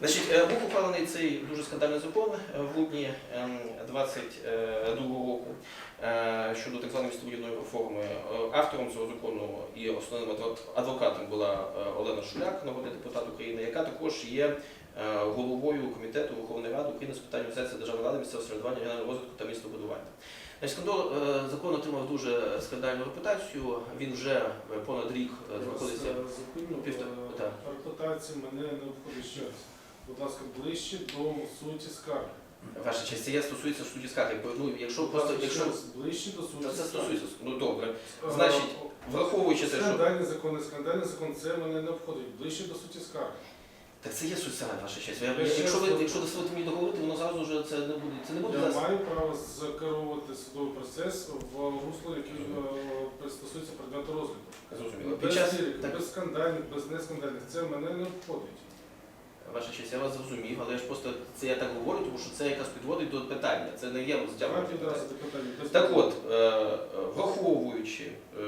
Значить, е, був ухвалений цей дуже скандальний закон е, в грудні 22 року е, щодо так званої містобудівної реформи. Автором цього закону і основним адвокатом була Олена Шуляк, народний депутат України, яка також є головою комітету Верховної Ради України з питань організації державної влади, місцевого самоврядування, регіонального розвитку та містобудування. Скандал, закон отримав дуже скандальну репутацію. Він вже понад рік знаходиться. Е, мене не обходить раз. Будь ласка, ближче до суті скарги. Ваша честь, це я стосується судді скарги. Бо, Ну, якщо Будь просто ласка, якщо ще раз, ближче до суті Та це скарги. стосується. Ну добре. Е, Значить, Враховуючи те, що Скандальний закон, не скандальний закон, це мене не обходить. Ближче до суті скарги. так це є суть саме ваша честь. Я, Я якщо ви якщо дозволите мені договорити, воно зразу вже це не буде. Це не буде Я зараз. маю право закеровувати судовий процес в русло, який е, стосується предмету розгляду. Зрозуміло. Під Без час лірики, так, без скандальних, без нескандальних. Це мене не обходить. Ваша честь, я вас зрозумів, але я ж просто це я так говорю, тому що це якраз підводить до питання. Це не є. Без Так от, е, враховуючи е,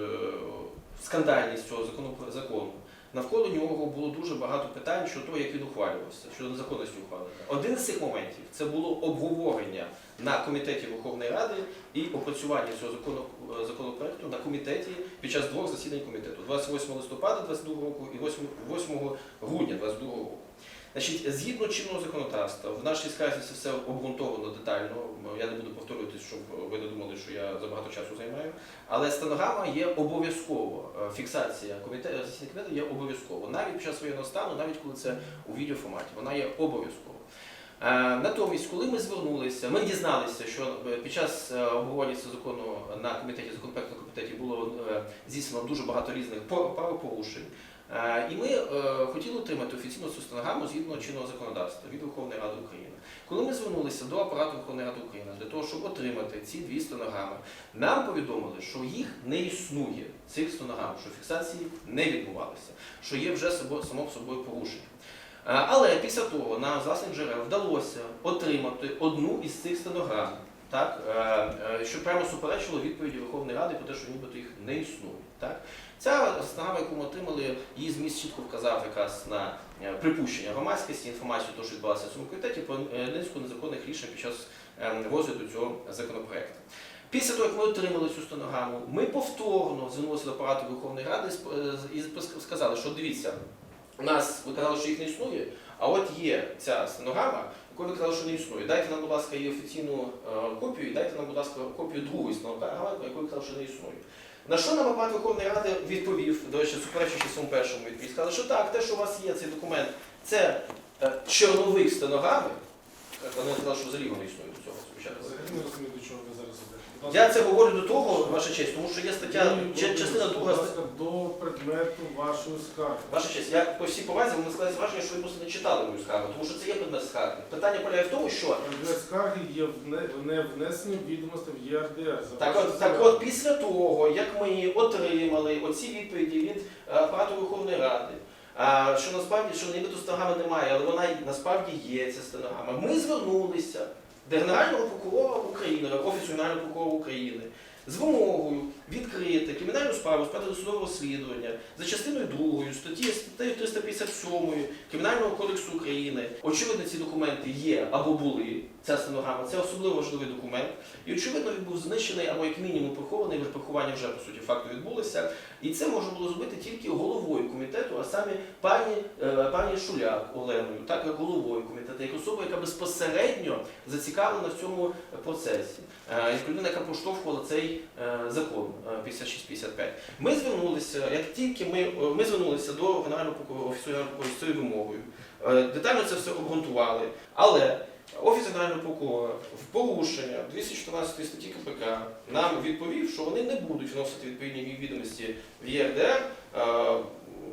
скандальність цього закону, закону, навколо нього було дуже багато питань щодо того, як він ухвалювався, щодо незаконності ухвалення. Один з цих моментів це було обговорення на комітеті Верховної Ради і опрацювання цього закону, е, законопроекту на комітеті під час двох засідань комітету 28 листопада 2022 року і 8, 8 грудня 2022 року. Значить, згідно чинного законодавства, в нашій скарзі це все обґрунтовано детально. Я не буду повторюватись, щоб ви не думали, що я забагато часу займаю. Але стенограма є обов'язково. Е, Фіксація комітету комітету є обов'язково. Навіть під час воєнного стану, навіть коли це у відеоформаті, вона є обов'язково. Е, Натомість, коли ми звернулися, ми дізналися, що е, під час обговорення цього закону на комітеті законопроектному комітеті було здійснено дуже багато різних правопорушень. Е, І ми е, хотіли отримати офіційну цю стенограму згідно чинного законодавства від Верховної Ради України. Коли ми звернулися до апарату Верховної Ради України для того, щоб отримати ці дві стенограми, нам повідомили, що їх не існує, цих стенограм, що фіксації не відбувалися, що є вже само, собою порушення. Е, Але після того нам власних джерел вдалося отримати одну із цих стенограм, так, е, е, що прямо суперечило відповіді Верховної Ради про те, що нібито їх не існує. Так? Ця стенограма, яку ми отримали, її зміст чітко вказав якраз на е, припущення громадськості, інформацію, того, що відбувалося в цьому комітеті, про низку незаконних рішень під час розгляду цього законопроекту. Після того, як ми отримали цю стенограму, ми повторно звернулися до апарату Верховної Ради і сказали, що дивіться, у нас ви казали, що їх не існує, а от є ця стенограма, яку ви казали, що не існує. Дайте нам, будь ласка, її офіційну е, копію, і дайте нам, будь ласка, копію другої стенограми, яку ви казали, що не існує. На що нам апарат Верховної Ради відповів, до речі, суперечуючи своєму першому відповіді, сказали, що так, те, що у вас є цей документ, це е, чорновик стенограми. Е, Вони сказали, що взагалі вони існують до цього спочатку. Взагалі не розумію, до чого ви зараз ведете. Я це говорю до того, ваша честь, тому що є стаття, Ні, ча- частина будь друга ласка, до предмету вашої скарги. Ваша честь, я по всій повазі ви сказали враження, що ви просто не читали мою скаргу, тому що це є предмет скарги. Питання полягає в тому, що Предмет скарги є вне- не внесені відомості в ЄРДР. За так вашу от, так скаргу. от після того, як ми отримали оці відповіді від е, апарату Верховної Ради, що насправді, що нібито стенограми немає, але вона насправді є ця стенограма. Ми звернулися до Генерального прокурора України, Офісу Генерального прокурора України з вимогою відкрити кримінальну справу з приводу судового розслідування за частиною 2 статті статтею 357 Кримінального кодексу України. Очевидно, ці документи є або були. Ця стенограма це особливо важливий документ. І очевидно, він був знищений або як мінімум прихований, вже приховання вже по суті факту відбулося. І це можна було зробити тільки головою комітету, а саме пані, е, пані Шуляк Оленою, так як головою комітету, як особа, яка безпосередньо зацікавлена в цьому процесі, е, як людина, яка поштовхувала цей е, закон 5655. Ми звернулися, як тільки ми, е, ми звернулися до Генерального прокурора офісу Генерального з цією вимогою, е, детально це все обґрунтували, але Офіс Генерального прокурора в порушення 214 статті КПК нам відповів, що вони не будуть вносити відповідні відомості в ЄРДР е,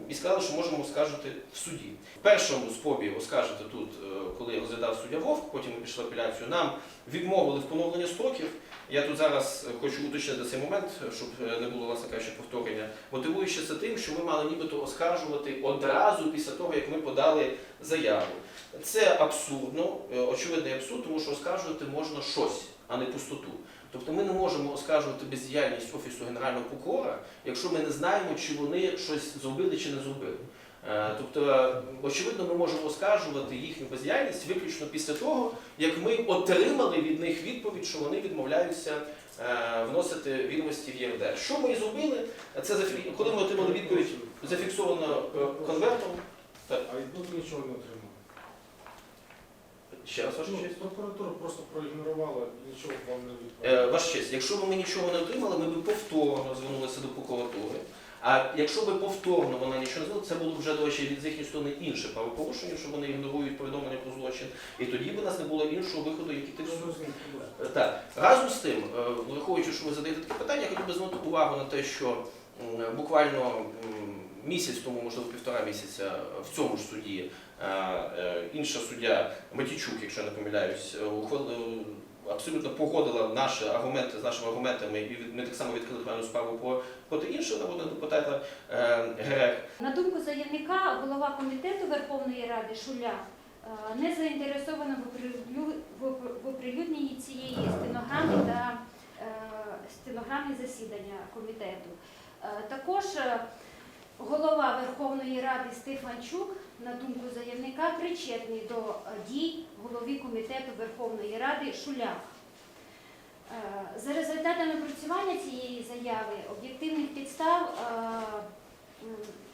і сказали, що можемо оскаржити в суді. В першому спробі оскаржити тут, е, коли розглядав суддя Вовк, потім ми пішли апеляцію, нам відмовили в поновленні строків. Я тут зараз хочу уточнити цей момент, щоб е, не було власне кажучи, повторення, мотивуючи це тим, що ми мали нібито оскаржувати одразу після того, як ми подали заяву. Це абсурдно, е, очевидний абсурд, тому що оскаржувати можна щось, а не пустоту. Тобто ми не можемо оскаржувати бездіяльність Офісу Генерального прокурора, якщо ми не знаємо, чи вони щось зробили чи не зробили. Е, Тобто, очевидно, ми можемо оскаржувати їхню бездіяльність виключно після того, як ми отримали від них відповідь, що вони відмовляються е, вносити відомості в ЄРДР. Що ми і зробили? Це зафі- коли ми отримали відповідь зафіксовано е, конвертом. А і нічого не отримали. Ще раз ваша Ну, честь. прокуратура просто проігнорувала нічого вам не відповіла. Е, Ваша честь, якщо б ми нічого не отримали, ми б повторно звернулися до прокуратури. А якщо б повторно вона нічого не зробила, це було б вже, до речі, від з їхньої сторони інше правопорушення, що вони ігнорують повідомлення про злочин. І тоді б у нас не було іншого виходу, як іти в суд. Е, Так, разом з тим, е, враховуючи, що ви задаєте таке питання, я хотів би звернути увагу на те, що м, буквально м, місяць тому, можливо, півтора місяця е, в цьому ж суді е, е, інша суддя Матічук, якщо я не помиляюсь, абсолютно погодила наші аргументи з нашими аргументами, і ми так само відкрили кримінальну справу проти іншого народного депутата Грек. На думку заявника, голова комітету Верховної Ради Шуля не заінтересована в оприлю- в оп- в оприлюдненні цієї стенограми та стенограми засідання комітету. Також голова Верховної Ради Стефанчук, на думку заявника, причетний до е, дій голові комітету Верховної Ради Шуля. Е, За результатами опрацювання цієї заяви об'єктивних підстав е,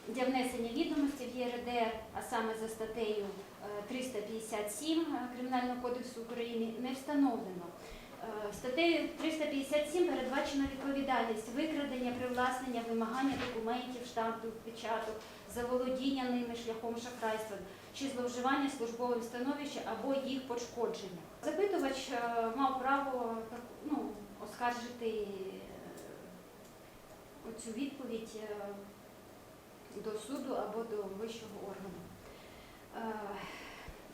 для внесення відомостей в ЄРДР, а саме за статтею е, 357 Кримінального кодексу України, не встановлено. Статтею 357 передбачена відповідальність викрадення, привласнення, вимагання документів, штампів, печаток, заволодіння ними шляхом шахрайства чи зловживання службовим становищем або їх пошкодження. Запитувач е, мав право ну, оскаржити е, оцю відповідь е, до суду або до вищого органу.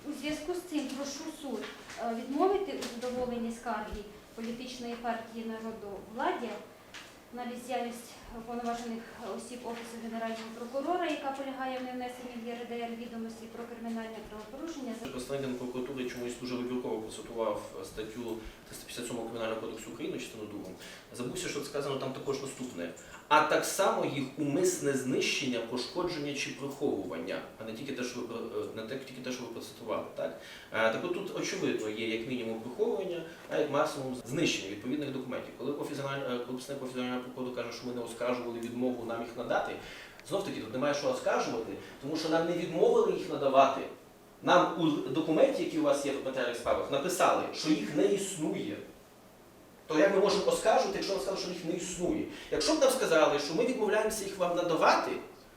Е, У зв'язку з цим прошу суд е, відмовити у задоволенні скарги політичної партії народовладдя на бездіяльність уповноважених осіб Офісу Генерального прокурора, яка полягає в невнесенні в ЄРДР відомості про кримінальне правопорушення. Представник Генпрокуратури чомусь дуже вибірково процитував статтю 357 Кримінального кодексу України, частину 2. Забувся, що сказано там також наступне. А так само їх умисне знищення, пошкодження чи приховування, а не тільки те, що ви е, не тільки те, що ви процитували. Так, Е, так от тут очевидно є як мінімум приховування, а як максимум знищення відповідних документів. Коли е, представник офісу Генерального каже, що ми не оскаржували відмову нам їх надати, знов таки тут немає що оскаржувати, тому що нам не відмовили їх надавати. Нам у документі, які у вас є в матеріалах справах, написали, що їх не існує. То як ми можемо оскаржувати, якщо нам сказали, що їх не існує? Якщо б нам сказали, що ми відмовляємося їх вам надавати,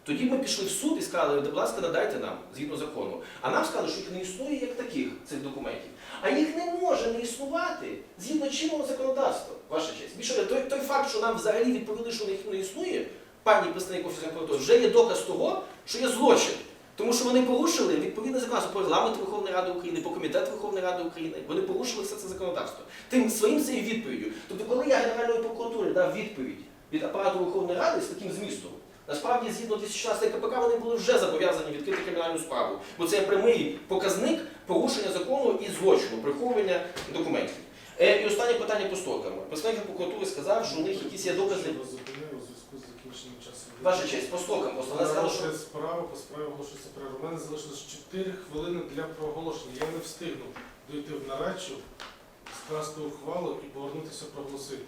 тоді б ми пішли в суд і сказали, будь ласка, надайте нам згідно закону. А нам сказали, що їх не існує як таких цих документів. А їх не може не існувати згідно чинного законодавства, ваша честь. Більше той, той факт, що нам взагалі відповіли, що їх не існує, пані представник офісу вже є доказ того, що є злочин. Тому що вони порушили відповідне законодавство по регламенту Верховної Ради України, по комітету Верховної Ради України. Вони порушили все це законодавство. Тим своїм цією відповіддю. Тобто, коли я Генеральної прокуратури дав відповідь від апарату Верховної Ради з таким змістом, насправді згідно 216 КПК вони були вже зобов'язані відкрити кримінальну справу, бо це прямий показник порушення закону і злочину, приховування документів. Е, і останнє питання по строкам. Представник прокуратури сказав, що у них якісь є докази. Вас зупинив у зв'язку з закінченням часу. Ваша честь, по строкам просто вона сказала, що справи по справі оголошується перерва. У мене залишилось 4 хвилини для проголошення. Я не встигну дойти в нарадчу, скласти ухвалу і повернутися проголосити.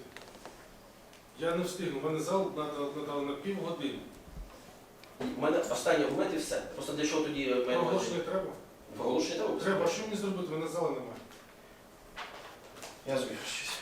Я не встигну. У мене зал надали на півгодини. У мене останній аргумент і все. Просто для чого тоді е, Проголошення треба? Проголошення треба? Треба. А що мені зробити? У мене зали немає. Я щось.